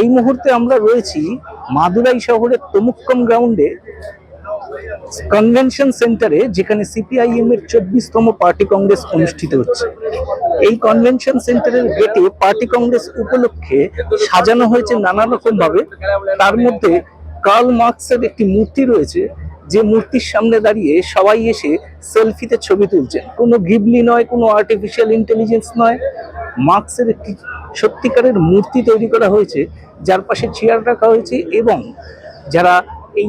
এই মুহূর্তে আমরা রয়েছি মাদুরাই শহরের তমুক্কম গ্রাউন্ডে কনভেনশন সেন্টারে যেখানে সিপিআইএম এর চব্বিশতম পার্টি কংগ্রেস অনুষ্ঠিত হচ্ছে। এই কনভেনশন সেন্টারের গেটে পার্টি কংগ্রেস উপলক্ষে সাজানো হয়েছে নানা রকম ভাবে তার মধ্যে কার্ল মার্কসের একটি মূর্তি রয়েছে, যে মূর্তির সামনে দাঁড়িয়ে সবাই এসে সেলফিতে ছবি তুলছেন কোনো গিবলি নয়, কোনো আর্টিফিশিয়াল ইন্টেলিজেন্স নয়। মার্কসের একটি সত্যিকারের মূর্তি তৈরি করা হয়েছে, যার পাশে চেয়ার রাখা হয়েছে এবং যারা এই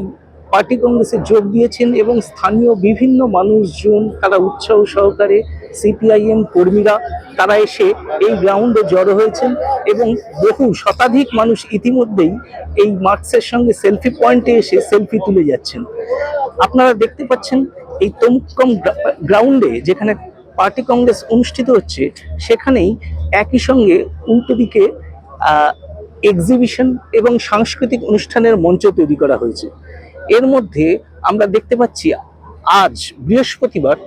পার্টি কংগ্রেসে যোগ দিয়েছেন এবং স্থানীয় বিভিন্ন মানুষজন, তারা উৎসাহ সহকারে সিপিআইএম কর্মীরা, তারা এসে এই গ্রাউন্ডে জড়ো হয়েছেন এবং বহু শতাধিক মানুষ ইতিমধ্যেই এই মার্কসের সঙ্গে সেলফি পয়েন্টে এসে সেলফি তুলে যাচ্ছেন। আপনারা দেখতে পাচ্ছেন এই তমুক্কম গ্রাউন্ডে যেখানে পার্টি কংগ্রেস অনুষ্ঠিত হচ্ছে, সেখানেই একই সঙ্গে উল্টো দিকে এক্সিবিশন এবং সাংস্কৃতিক অনুষ্ঠানের মঞ্চ তৈরি করা হয়েছে। এর মধ্যে আমরা দেখতে পাচ্ছি আজ বৃহস্পতিবার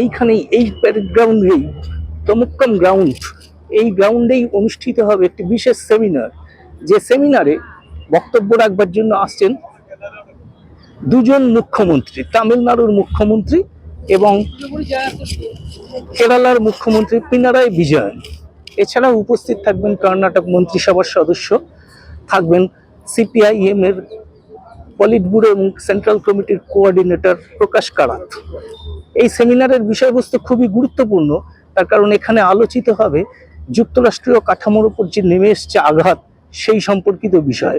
এইখানেই এই গ্রাউন্ডেই তমুক্কম গ্রাউন্ড এই গ্রাউন্ডেই অনুষ্ঠিত হবে একটি বিশেষ সেমিনার যে সেমিনারে বক্তব্য রাখবার জন্য আসছেন দুজন মুখ্যমন্ত্রী, তামিলনাড়ুর মুখ্যমন্ত্রী এবং কেরালার মুখ্যমন্ত্রী পিনারাই বিজয়ন এছাড়াও উপস্থিত থাকবেন কর্ণাটক মন্ত্রিসভার সদস্য, থাকবেন সিপিআইএম এর পলিট ব্যুরো এবং সেন্ট্রাল কমিটির কোঅর্ডিনেটর প্রকাশ কারাত। এই সেমিনারের বিষয়বস্তু খুবই গুরুত্বপূর্ণ, তার কারণ এখানে আলোচিত হবে যুক্তরাষ্ট্রীয় কাঠামোর উপর যে নেমে এসছে আঘাত, সেই সম্পর্কিত বিষয়।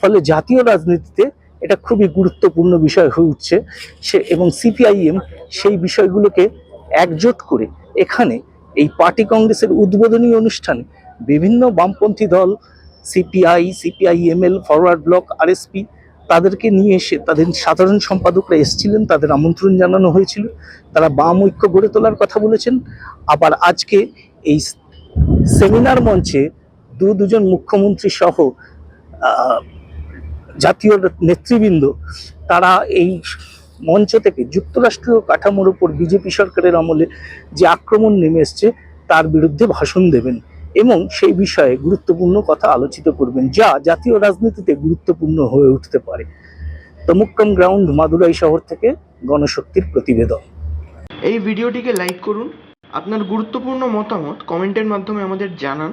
ফলে জাতীয় রাজনীতিতে এটা খুবই গুরুত্বপূর্ণ বিষয় হয়ে উঠছে। সে এবং সিপিআইএম সেই বিষয়গুলোকে একজোট করে এখানে এই পার্টি কংগ্রেসের উদ্বোধনী অনুষ্ঠানে বিভিন্ন বামপন্থী দল, CPI, CPIML, forward bloc, RSP তাদেরকে নিয়ে এসে তাদের সাধারণ সম্পাদকরা এসেছিলেন, তাদের আমন্ত্রণ জানানো হয়েছিল। তারা বাম ঐক্য গড়ে তোলার কথা বলেছেন। আবার আজকে এই সেমিনার মঞ্চে দু দুজন মুখ্যমন্ত্রী সহ জাতীয় নেতৃবৃন্দ, তারা এই মঞ্চ থেকে যুক্তরাষ্ট্রীয় কাঠামোর উপর বিজেপি সরকারের আমলে যে আক্রমণ নেমে এসছে, তার বিরুদ্ধে ভাষণ দেবেন এবং সেই বিষয়ে গুরুত্বপূর্ণ কথা আলোচিত করবেন, যা জাতীয় রাজনীতিতে গুরুত্বপূর্ণ হয়ে উঠতে পারে। তমুক্কম গ্রাউন্ড, মাদুরাই শহর থেকে গণশক্তির প্রতিবেদন। এই ভিডিওটিকে লাইক করুন। আপনার গুরুত্বপূর্ণ মতামত কমেন্টের মাধ্যমে আমাদের জানান।